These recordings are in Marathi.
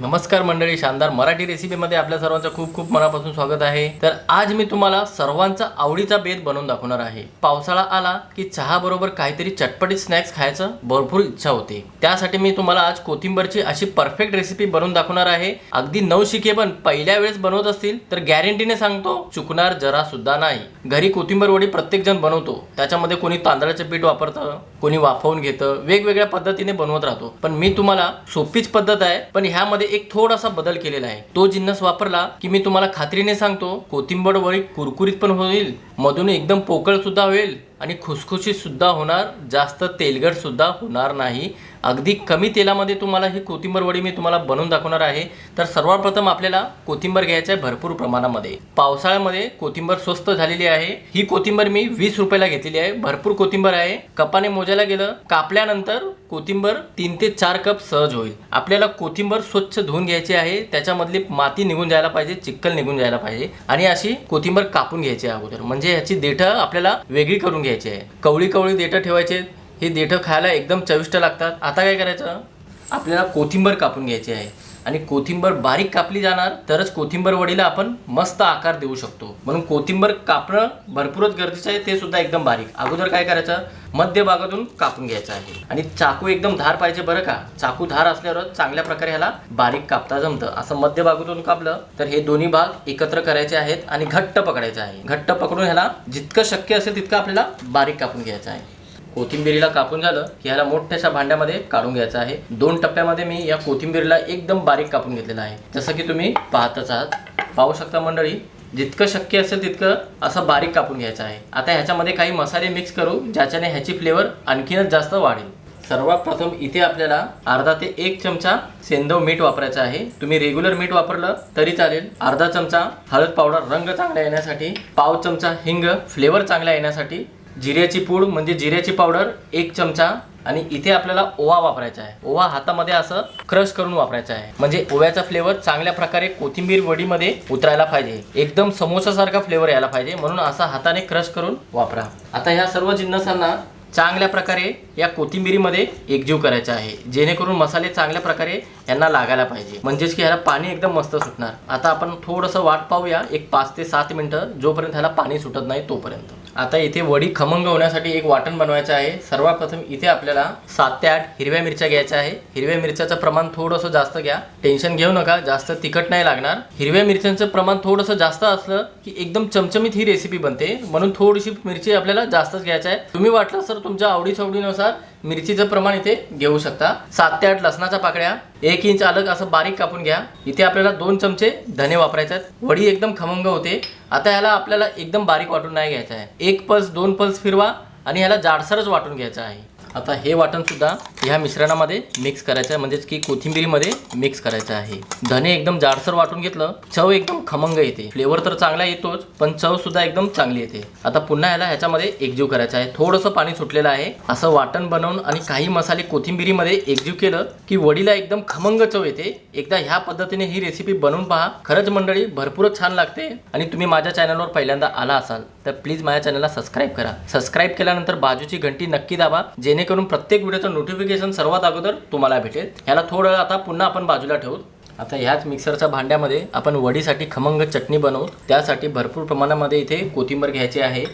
नमस्कार मंडळी शानदार मराठी रेसिपीमध्ये आपल्या सर्वांचं खूप खूप मनापासून स्वागत आहे. तर आज मी तुम्हाला सर्वांचा आवडीचा बेत बनवून दाखवणार आहे. पावसाळा आला की चहा बरोबर काहीतरी चटपटीत स्नॅक्स खायचं भरपूर इच्छा होते. त्यासाठी मी तुम्हाला आज कोथिंबरची अशी परफेक्ट रेसिपी बनवून दाखवणार आहे. अगदी नऊ शिके पण पहिल्या वेळेस बनवत असतील तर गॅरंटीने सांगतो चुकणार जरा सुद्धा नाही. घरी कोथिंबर वडी प्रत्येक जण बनवतो. त्याच्यामध्ये कोणी तांदळाचं पीठ वापरतं कोणी वाफवून घेतं वेगवेगळ्या पद्धतीने बनवत राहतो. पण मी तुम्हाला सोपीच पद्धत आहे पण ह्यामध्ये एक थोडासा बदल केलेला आहे. तो जिन्नस वापरला की मी तुम्हाला खात्रीने सांगतो कोथिंबड वळी कुरकुरीत पण होईल मधून एकदम पोकळ सुद्धा होईल आणि खुसखुशीतसुद्धा होणार जास्त तेलगटसुद्धा होणार नाही. अगदी कमी तेलामध्ये तुम्हाला ही कोथिंबर वडी मी तुम्हाला बनवून दाखवणार आहे. तर सर्वप्रथम आपल्याला कोथिंबर घ्यायचं आहे भरपूर प्रमाणामध्ये. पावसाळ्यामध्ये कोथिंबर स्वस्त झालेली आहे. ही कोथिंबर मी वीस रुपयाला घेतलेली आहे. भरपूर कोथिंबर आहे. कपाने मोजायला गेलं कापल्यानंतर कोथिंबर तीन ते चार कप सहज होईल. आपल्याला कोथिंबर स्वच्छ धुवून घ्यायची आहे. त्याच्यामधली माती निघून जायला पाहिजे चिक्कल निघून जायला पाहिजे. आणि अशी कोथिंबर कापून घ्यायची आहे अगोदर. म्हणजे ह्याची देठं आपल्याला वेगळी करून घ्यायची आहे. कवळी कवळी देठं ठेवायचे. हे देठं खायला एकदम चविष्ट लागतात. आता काय करायचं? आपल्याला कोथिंबर कापून घ्यायची आहे. आणि कोथिंबर बारीक कापली जाणार तरच कोथिंबर वडीला आपण मस्त आकार देऊ शकतो. म्हणून कोथिंबर कापणं भरपूरच गरजेचं आहे ते सुद्धा एकदम बारीक. अगोदर काय करायचं मध्य भागातून कापून घ्यायचं आहे. आणि चाकू एकदम धार पाहिजे बरं का. चाकू धार असल्यावर चांगल्या प्रकारे ह्याला बारीक कापता जमतं. असं मध्य भागातून कापलं तर हे दोन्ही भाग एकत्र करायचे आहेत आणि घट्ट पकडायचे आहे. घट्ट पकडून ह्याला जितकं शक्य असेल तितकं आपल्याला बारीक कापून घ्यायचं आहे. कोथिंबिरीला कापून झालं की ह्याला मोठ्याशा भांड्यामध्ये काढून घ्यायचं आहे. दोन टप्प्यामध्ये मी या कोथिंबिरीला एकदम बारीक कापून घेतलेला आहे. जसं की तुम्ही पाहतच आहात. पाहू शकता मंडळी जितकं शक्य असेल तितकं असं बारीक कापून घ्यायचं आहे. आता ह्याच्यामध्ये काही मसाले मिक्स करू ज्याच्याने ह्याची फ्लेवर आणखीनच जास्त वाढेल. सर्वात प्रथम इथे आपल्याला अर्धा ते एक चमचा सेंदव मीठ वापरायचं आहे. तुम्ही रेग्युलर मीठ वापरलं तरी चालेल. अर्धा चमचा हळद पावडर रंग चांगला येण्यासाठी पाव चमचा हिंग फ्लेवर चांगला येण्यासाठी जिऱ्याची पूड म्हणजे जिऱ्याची पावडर एक चमचा आणि इथे आपल्याला ओवा वापरायचा आहे. ओवा हातामध्ये असं क्रश करून वापरायचा आहे. म्हणजे ओव्याचा फ्लेवर चांगल्या प्रकारे कोथिंबीर वडीमध्ये उतरायला पाहिजे. एकदम समोसासारखा फ्लेवर यायला पाहिजे. म्हणून असा हाताने क्रश करून वापरा. आता ह्या सर्व जिन्नसांना चांगल्या प्रकारे या कोथिंबिरीमध्ये एकजीव करायचा आहे. जेणेकरून मसाले चांगल्या प्रकारे यांना लागायला पाहिजे. म्हणजेच की ह्याला पाणी एकदम मस्त सुटणार. आता आपण थोडंसं वाट पाहूया. एक पाच ते सात मिनटं जोपर्यंत ह्याला पाणी सुटत नाही तोपर्यंत. आता इथे वडी खमंग होण्यासाठी एक वाटण बनवायचं आहे. सर्वात प्रथम इथे आपल्याला सात ते आठ हिरव्या मिरच्या घ्यायच्या आहे. हिरव्या मिरच्याचं प्रमाण थोडंसं जास्त घ्या. टेन्शन घेऊ नका. जास्त तिखट नाही लागणार. हिरव्या मिरच्यांचं प्रमाण थोडंसं जास्त असलं की एकदम चमचमीत ही रेसिपी बनते. म्हणून थोडीशी मिरची आपल्याला जास्तच घ्यायची आहे. तुम्ही वाटलं सर तुमच्या आवडीसवडीनुसार मिरचीचं प्रमाण इथे घेऊ शकता. सात ते आठ लसणाच्या पाकळ्या. एक इंच अलग असं बारीक कापून घ्या. इथे आपल्याला दोन चमचे धने वापरायचे आहेत. वडी एकदम खमंग होते. आता ह्याला आपल्याला एकदम बारीक वाटून नाही घ्यायचं आहे. एक पल्स दोन पल्स फिरवा आणि ह्याला जाडसरच वाटून घ्यायचं आहे. आता हे वाटण सुद्धा ह्या मिश्रणामध्ये मिक्स करायचं आहे. म्हणजेच की कोथिंबिरीमध्ये मिक्स करायचं आहे. धने एकदम जाडसर वाटून घेतलं चव एकदम खमंग येते. फ्लेवर तर चांगला येतोच पण चव सुद्धा एकदम चांगली येते. आता पुन्हा ह्याला ह्याच्यामध्ये एकजीव करायचं आहे. थोडंसं पाणी सुटलेलं आहे. असं वाटण बनवून आणि काही मसाले कोथिंबिरीमध्ये एकजीव केलं की वडीला एकदम खमंग चव येते. एकदा ह्या पद्धतीने ही रेसिपी बनवून पहा. खरंच मंडळी भरपूरच छान लागते. आणि तुम्ही माझ्या चॅनलवर पहिल्यांदा आला असाल तर प्लीज माझ्या चॅनलला सबस्क्राईब करा. सबस्क्राईब केल्यानंतर बाजूची घंटी नक्की दाबा जेणे जेणेकरून प्रत्येक व्हिडिओचं नोटिफिकेशन सर्वात अगोदर तुम्हाला भेटेल. ह्याला थोडं आता पुन्हा आपण बाजूला ठेवू. आता ह्याच मिक्सरच्या भांड्यामध्ये आपण वडीसाठी खमंग चटणी बनवू. त्यासाठी भरपूर प्रमाणामध्ये इथे कोथिंबीर घ्यायची आहे.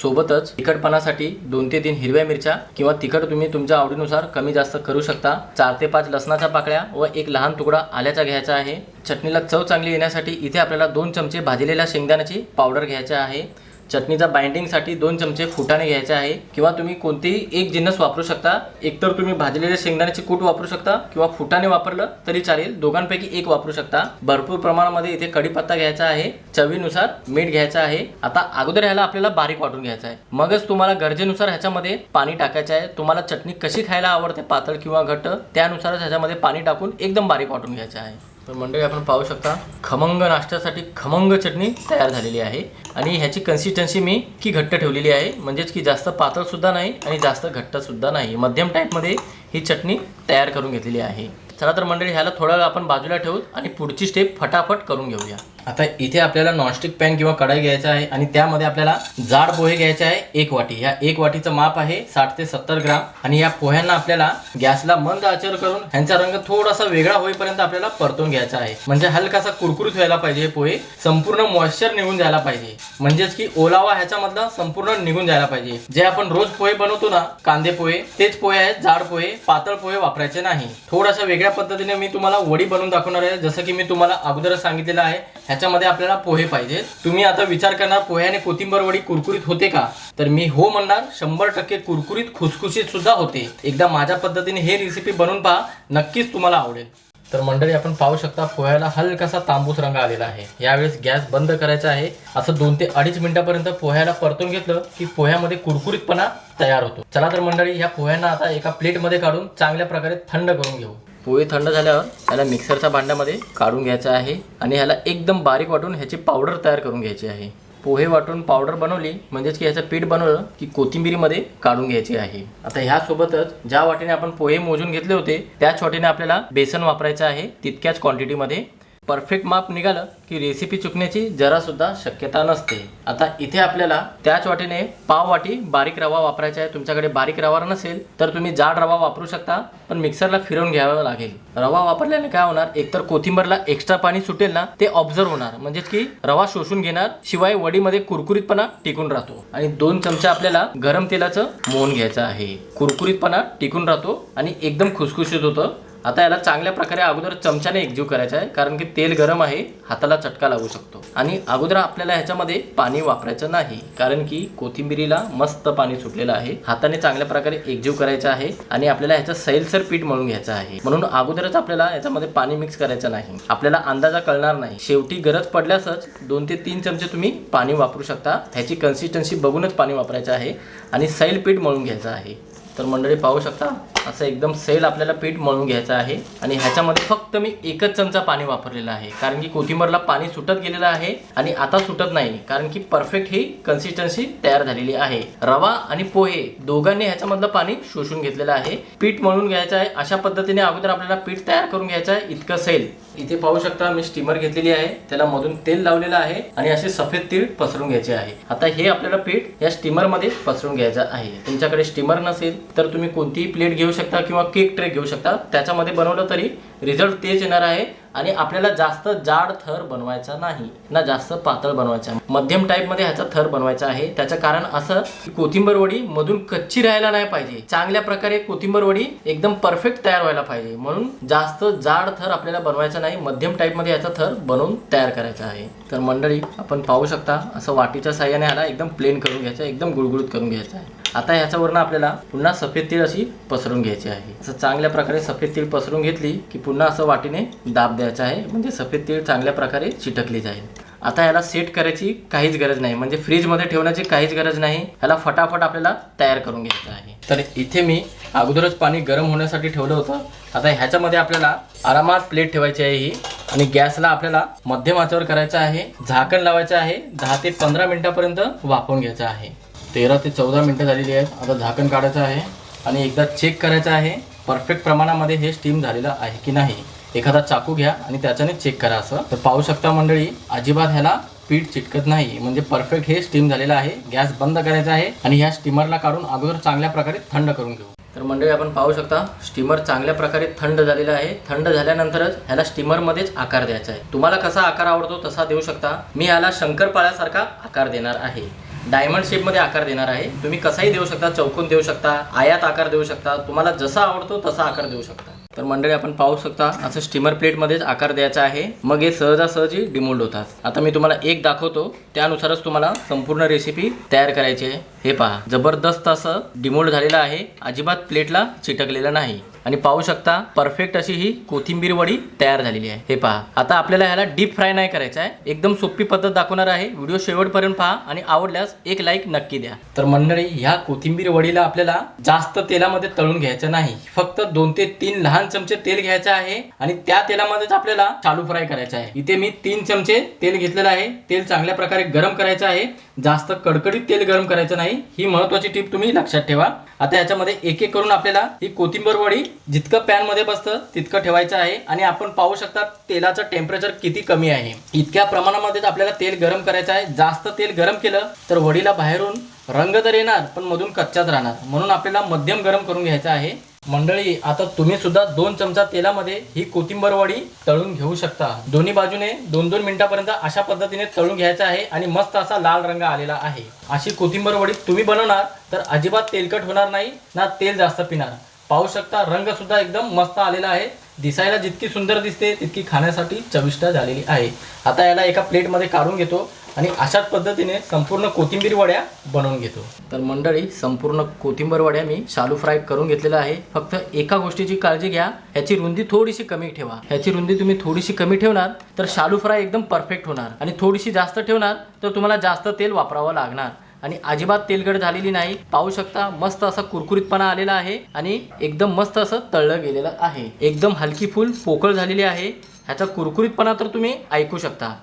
सोबतच तिखटपणासाठी दोन ते तीन हिरव्या मिरच्या किंवा तिखट तुम्ही तुमच्या आवडीनुसार कमी जास्त करू शकता. चार ते पाच लसणाच्या पाकळ्या व एक लहान तुकडा आल्याचा घ्यायचा आहे. चटणीला चव चांगली येण्यासाठी इथे आपल्याला दोन चमचे भाजलेल्या शेंगदाण्याची पावडर घ्यायची आहे. चटणीचा बाइंडिंगसाठी दोन चमचे फुटाणे घ्यायचे आहे. किंवा तुम्ही कोणतेही एक जिन्नस वापरू शकता. एकतर तुम्ही भाजलेले शेंगदाण्याचे कूट वापरू शकता किंवा फुटाणे वापरलं तरी चालेल. दोघांपैकी एक वापरू शकता. भरपूर प्रमाणामध्ये इथे कढीपत्ता घ्यायचा आहे. चवीनुसार मीठ घ्यायचं आहे. आता अगोदर ह्याला आपल्याला बारीक वाटून घ्यायचं आहे. मगच तुम्हाला गरजेनुसार ह्याच्यामध्ये पाणी टाकायचं आहे. तुम्हाला चटणी कशी खायला आवडते पातळ किंवा घट्ट त्यानुसारच ह्याच्यामध्ये पाणी टाकून एकदम बारीक वाटून घ्यायचं आहे. तर मंडळी आपण पाहू शकता खमंग नाश्त्यासाठी खमंग चटणी तयार झालेली आहे. आणि ह्याची कन्सिस्टन्सी मी की घट्ट ठेवलेली आहे. म्हणजेच की जास्त पातळसुद्धा नाही आणि जास्त घट्टसुद्धा नाही. मध्यम टाईपमध्ये ही चटणी तयार करून घेतलेली आहे. चला तर मंडळी ह्याला थोडा आपण बाजूला ठेवू आणि पुढची स्टेप फटाफट करून घेऊया. आता इथे आपल्याला नॉनस्टिक पॅन किंवा कढाई घ्यायचा आहे आणि त्यामध्ये आपल्याला जाड पोहे घ्यायचे आहे एक वाटी. या एक वाटीचं माप आहे साठ ते सत्तर ग्राम. आणि या पोह्यांना आपल्याला गॅसला मंद आचर करून ह्यांचा रंग थोडासा वेगळा होईपर्यंत आपल्याला परतून घ्यायचा आहे. म्हणजे हलकासा कुरकुरीत व्हायला पाहिजे पोहे. संपूर्ण मॉइश्चर निघून जायला पाहिजे. म्हणजेच की ओलावा ह्याच्यामधला संपूर्ण निघून जायला पाहिजे. जे आपण रोज पोहे बनवतो ना कांदे पोहे तेच पोहे आहेत जाड पोहे पातळ पोहे वापरायचे नाही. थोडासा वेगळ्या पद्धतीने मी तुम्हाला वडी बनवून दाखवणार आहे. जसं की मी तुम्हाला अगोदरच सांगितलेलं आहे ह्याच्यामध्ये आपल्याला पोहे पाहिजेत तुम्ही आता विचार करणार पोह्याने कोथिंबर वडी कुरकुरीत होते का? तर मी हो म्हणणार शंभर टक्के कुरकुरीत खुसखुशीत सुद्धा होते. एकदा माझ्या पद्धतीने हे रेसिपी बनवून पहा नक्कीच तुम्हाला आवडेल. तर मंडळी आपण पाहू शकता पोह्याला हलकासा तांबूस रंग आलेला आहे. यावेळेस गॅस बंद करायचा आहे. असं दोन ते अडीच मिनिटापर्यंत पोह्याला परतून घेतलं की पोह्यामध्ये कुरकुरीतपणा तयार होतो. चला तर मंडळी या पोह्यांना आता एका प्लेटमध्ये काढून चांगल्या प्रकारे थंड करून घेऊ. पोहे थंड झाल्यावर ह्याला मिक्सरच्या भांड्यामध्ये काढून घ्यायचं आहे आणि ह्याला एकदम बारीक वाटून ह्याची पावडर तयार करून घ्यायची आहे. पोहे वाटून पावडर बनवली म्हणजेच की ह्याचं पीठ बनवलं की कोथिंबिरीमध्ये काढून घ्यायची आहे. आता ह्यासोबतच ज्या वाटेने आपण पोहे मोजून घेतले होते त्याच वाटेने आपल्याला बेसन वापरायचं आहे तितक्याच क्वांटिटीमध्ये परफेक्ट माप निघालं की रेसिपी चुकण्याची जरासुद्धा शक्यता नसते. आता इथे आपल्याला त्याच वाटीने पाव वाटी बारीक रवा वापरायचा आहे. तुमच्याकडे बारीक रवा नसेल तर तुम्ही जाड रवा वापरू शकता पण मिक्सरला फिरवून घ्यावं लागेल. रवा वापरल्याने काय होणार? एकतर कोथिंबरला एक्स्ट्रा पाणी सुटेल ना ते ऑब्झर्व होणार. म्हणजेच की रवा शोषून घेणार शिवाय वडीमध्ये कुरकुरीतपणा टिकून राहतो. आणि दोन चमचे आपल्याला गरम तेलाचं मोहन घ्यायचं आहे. कुरकुरीतपणा टिकून राहतो आणि एकदम खुसखुशीत होतं. आता याला चांगल्या प्रकारे अगोदर चमच्याने एकजीव करायचा आहे कारण की तेल गरम आहे हाताला चटका लागू शकतो. आणि अगोदर आपल्याला ह्याच्यामध्ये पाणी वापरायचं नाही कारण की कोथिंबिरीला मस्त पाणी सुटलेलं आहे. हाताने चांगल्या प्रकारे एकजीव करायचं आहे आणि आपल्याला ह्याचं सैलसर पीठ म्हणून घ्यायचं आहे. म्हणून अगोदरच आपल्याला याच्यामध्ये पाणी मिक्स करायचं नाही. आपल्याला अंदाजा कळणार नाही. शेवटी गरज पडल्यासच दोन ते तीन चमचे तुम्ही पाणी वापरू शकता. ह्याची कन्सिस्टन्सी बघूनच पाणी वापरायचं आहे आणि सैल पीठ मळून घ्यायचं आहे. तर मंडळी पाहू शकता असं एकदम सेल आपल्याला पीठ मळून घ्यायचं आहे. आणि ह्याच्यामध्ये फक्त मी एकच चमचा पाणी वापरलेलं आहे. कारण की कोथिंबरला पाणी सुटत गेलेलं आहे आणि आता सुटत नाही. कारण की परफेक्ट ही कन्सिस्टन्सी तयार झालेली आहे. रवा आणि पोहे दोघांनी ह्याच्यामधलं पाणी शोषून घेतलेलं आहे. पीठ मळून घ्यायचं आहे. अशा पद्धतीने अगोदर आपल्याला पीठ तयार करून घ्यायचं आहे. इतकं सैल इथे पाहू शकता मी स्टीमर घेतलेली आहे. त्याला मधून तेल लावलेलं आहे आणि असे सफेद तीळ पसरून घ्यायचे आहे. आता हे आपल्याला पीठ या स्टीमरमध्ये पसरून घ्यायचं आहे. तुमच्याकडे स्टीमर नसेल तर तुम्ही कोणतीही प्लेट घेऊ शकता किंवा केक ट्रे घेऊ शकता. त्याच्यामध्ये बनवलं तरी रिझल्ट तेच येणार आहे आणि आपल्याला जास्त जाड थर बनवायचा नाही ना जास्त पातळ बनवायचा. मध्यम टाईपमध्ये ह्याचा थर बनवायचा आहे. त्याचं कारण असं की कोथिंबर वडी मधून कच्ची राहायला नाही पाहिजे. चांगल्या प्रकारे कोथिंबर वडी एकदम परफेक्ट तयार व्हायला पाहिजे. म्हणून जास्त जाड थर आपल्याला बनवायचा नाही मध्यम टाईपमध्ये मध्ये थर बनवून तयार करायचा आहे. तर मंडळी आपण पाहू शकता असं वाटीच्या साह्याने ह्याला एकदम प्लेन करून घ्यायचं एकदम गुळगुळीत करून घ्यायचं आहे. आता ह्याच्यावरनं आपल्याला पुन्हा सफेद तीळ अशी पसरून घ्यायची आहे. असं चांगल्या प्रकारे सफेद तीळ पसरून घेतली की पुन्हा असं वाटीने दाब द्यायचा आहे. म्हणजे सफेद तीळ चांगल्या प्रकारे चिटकली जाईल. आता याला सेट करायची काहीच गरज नाही. म्हणजे फ्रीजमध्ये ठेवण्याची काहीच गरज नाही. ह्याला फटाफट आपल्याला तयार करून घ्यायचं आहे. तर इथे मी अगोदरच पाणी गरम होण्यासाठी ठेवलं होतं. आता ह्याच्यामध्ये आपल्याला आरामात प्लेट ठेवायची आहे ही. आणि गॅसला आपल्याला मध्यम आचेवर करायचं आहे. झाकण लावायचं आहे. दहा ते पंधरा मिनिटापर्यंत वाफवून घ्यायचं आहे. तेरा ते चौदा मिनटं झालेली आहेत. आता झाकण काढायचं आहे. आणि एकदा चेक करायचं आहे. परफेक्ट प्रमाणामध्ये हे स्टीम झालेलं आहे की नाही एखादा चाकू घ्या आणि त्याच्याने चेक करा असं. तर पाहू शकता मंडळी अजिबात ह्याला पीठ चिटकत नाही. म्हणजे परफेक्ट हे स्टीम झालेलं आहे गॅस बंद करायचा आहे आणि ह्या स्टीमरला काढून अगोदर चांगल्या प्रकारे थंड करून घेऊ. तर मंडळी आपण पाहू शकता स्टीमर चांगल्या प्रकारे थंड झालेला आहे. थंड झाल्यानंतरच ह्याला स्टीमरमध्येच आकार द्यायचा आहे. तुम्हाला कसा आकार आवडतो तसा देऊ शकता. मी ह्याला शंकरपाळ्यासारखा आकार देणार आहे. डायमंड शेपमध्ये आकार देणार आहे. तुम्ही कसाही देऊ शकता चौकोन देऊ शकता आयात आकार देऊ शकता तुम्हाला जसा आवडतो तसा आकार देऊ शकता. तर मंडळी आपण पाहू शकता असं स्टीमर प्लेटमध्येच आकार द्यायचा आहे. मग हे सहजासहजी डिमोल्ड होतात. आता मी तुम्हाला एक दाखवतो त्यानुसारच तुम्हाला संपूर्ण रेसिपी तयार करायची आहे. हे पहा जबरदस्त असं डिमोल्ड झालेलं आहे. अजिबात प्लेटला चिटकलेलं नाही. आणि पाहू शकता परफेक्ट अशी ही कोथिंबीर वडी तयार झालेली आहे. हे पहा. आता आपल्याला ह्याला डीप फ्राय नाही करायचं आहे. एकदम सोपी पद्धत दाखवणार आहे. व्हिडिओ शेवटपर्यंत पहा आणि आवडल्यास एक लाईक नक्की द्या. तर मंडळी ह्या कोथिंबीर वडीला आपल्याला जास्त तेलामध्ये तळून घ्यायचं नाही. फक्त दोन ते तीन लहान चमचे तेल घ्यायचं आहे आणि त्या तेलामध्येच आपल्याला चालू फ्राय करायचं आहे. इथे मी तीन चमचे तेल घेतलेलं आहे. तेल चांगल्या प्रकारे गरम करायचं आहे. जास्त कडकडीत तेल गरम करायचं नाही. ही महत्वाची टीप तुम्ही लक्षात ठेवा. आता याच्यामध्ये एक एक करून आपल्याला ही कोथिंबीर वडी जितकं पॅनमध्ये बसतं तितकं ठेवायचं आहे. आणि आपण पाहू शकता तेलाचं टेम्परेचर किती कमी आहे. इतक्या प्रमाणामध्येच आपल्याला तेल गरम करायचं आहे जास्त तेल गरम केलं तर वडीला बाहेरून रंग तर येणार पण मधून कच्चाच राहणार. म्हणून आपल्याला मध्यम गरम करून घ्यायचं आहे. मंडळी आता तुम्ही सुद्धा दोन चमचा तेलामध्ये ही कोथिंबर वडी तळून घेऊ शकता. दोन्ही बाजूने दोन दोन मिनिटापर्यंत अशा पद्धतीने तळून घ्यायचा आहे आणि मस्त असा लाल रंग आलेला आहे. अशी कोथिंबर वडी तुम्ही बनवणार तर अजिबात तेलकट होणार नाही ना तेल जास्त पिणार. पाहू शकता रंग सुद्धा एकदम मस्त आलेला आहे. दिसायला जितकी सुंदर दिसते तितकी खाण्यासाठी चविष्ट झालेली आहे. आता याला एका प्लेटमध्ये काढून घेतो आणि अशाच पद्धतीने संपूर्ण कोथिंबीर वड्या बनवून घेतो. तर मंडळी संपूर्ण कोथिंबीर वड्या मी शालू फ्राय करून घेतलेला आहे. फक्त एका गोष्टीची काळजी घ्या ह्याची रुंदी थोडीशी कमी ठेवा. ह्याची रुंदी तुम्ही थोडीशी कमी ठेवणार तर शालू फ्राय एकदम परफेक्ट होणार. आणि थोडीशी जास्त ठेवणार तर तुम्हाला जास्त तेल वापरावं लागणार. आणि अजिबात तेलकट झालेली नाही. पाहू शकता मस्त असा कुरकुरीतपणा आलेला आहे आणि एकदम मस्त असं तळलं गेलेलं आहे. एकदम हलकी फुल पोकळ झालेली आहे. ह्याचा कुरकुरीतपणा तर तुम्ही ऐकू शकता.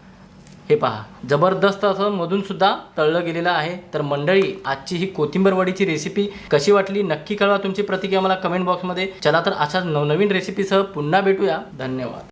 हे पहा जबरदस्त असं मधून सुद्धा तळलं गेलेलं आहे. तर मंडळी आजची ही कोथिंबर वडीची रेसिपी कशी वाटली? नक्की कळवा तुमची प्रतिक्रिया मला कमेंट बॉक्समध्ये चला तर अशाच नवनवीन रेसिपीसह पुन्हा भेटूया. धन्यवाद.